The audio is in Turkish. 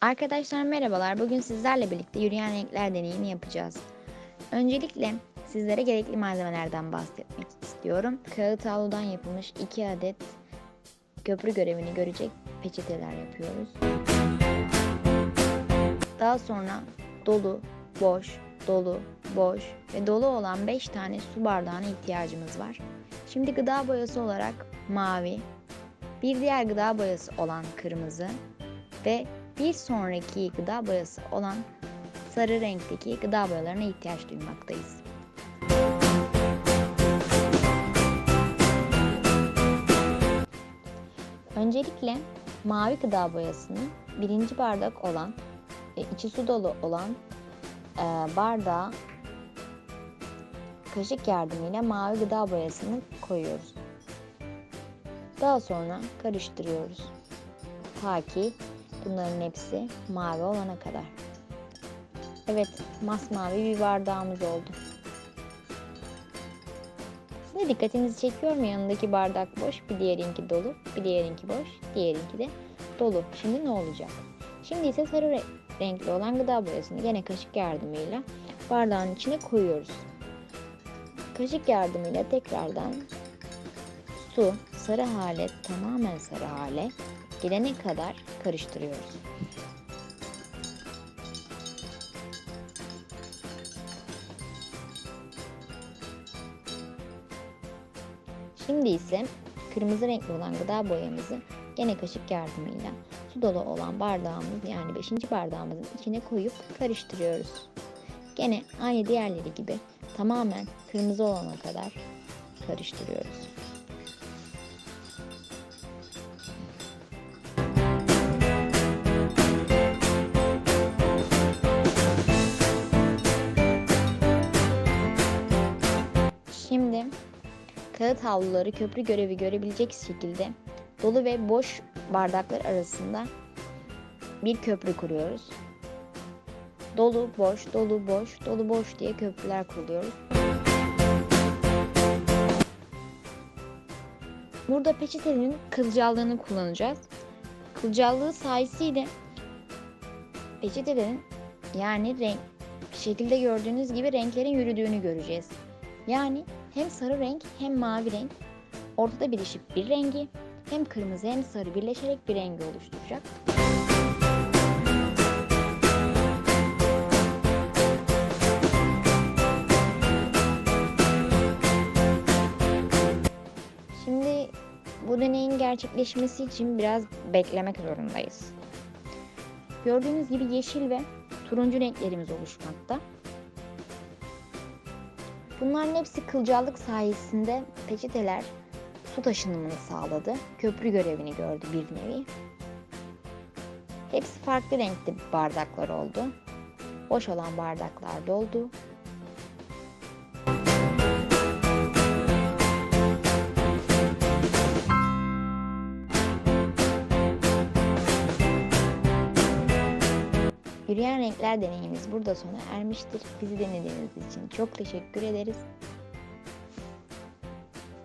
Arkadaşlar merhabalar. Bugün sizlerle birlikte yürüyen renkler deneyini yapacağız. Öncelikle sizlere gerekli malzemelerden bahsetmek istiyorum. Kağıt havludan yapılmış 2 adet köprü görevini görecek peçeteler yapıyoruz. Daha sonra dolu, boş, dolu, boş ve dolu olan 5 tane su bardağına ihtiyacımız var. Şimdi gıda boyası olarak mavi, bir diğer gıda boyası olan kırmızı ve bir sonraki gıda boyası olan sarı renkteki gıda boyalarına ihtiyaç duymaktayız. Öncelikle mavi gıda boyasını birinci bardak olan ve içi su dolu olan e, bardağa kaşık yardımıyla mavi gıda boyasını koyuyoruz. Daha sonra karıştırıyoruz. Ta ki bunların hepsi mavi olana kadar. Evet, masmavi bir bardağımız oldu. Size dikkatinizi çekiyor mu? Yanındaki bardak boş, bir diğerinki dolu, bir diğerinki boş, diğerinki de dolu. Şimdi ne olacak? Şimdi ise sarı re- renkli olan gıda boyasını gene kaşık yardımıyla bardağın içine koyuyoruz. Kaşık yardımıyla tekrardan su sarı hale, tamamen sarı hale gelene kadar karıştırıyoruz. Şimdi ise kırmızı renkli olan gıda boyamızı gene kaşık yardımıyla su dolu olan bardağımız yani 5. bardağımızın içine koyup karıştırıyoruz. Gene aynı diğerleri gibi tamamen kırmızı olana kadar karıştırıyoruz. Şimdi kağıt havluları köprü görevi görebilecek şekilde dolu ve boş bardaklar arasında bir köprü kuruyoruz. Dolu, boş, dolu, boş, dolu, boş diye köprüler kuruyoruz. Burada peçetenin kılcallığını kullanacağız. Kılcallığı sayesinde peçetelerin yani renk şekilde gördüğünüz gibi renklerin yürüdüğünü göreceğiz. Yani hem sarı renk hem mavi renk ortada birleşip bir rengi hem kırmızı hem sarı birleşerek bir rengi oluşturacak. Şimdi bu deneyin gerçekleşmesi için biraz beklemek zorundayız. Gördüğünüz gibi yeşil ve turuncu renklerimiz oluşmakta. Bunların hepsi kılcallık sayesinde peçeteler su taşınımını sağladı. Köprü görevini gördü bir nevi. Hepsi farklı renkli bardaklar oldu. Boş olan bardaklar doldu. Yürüyen renkler deneyimiz burada sona ermiştir. Bizi dinlediğiniz için çok teşekkür ederiz.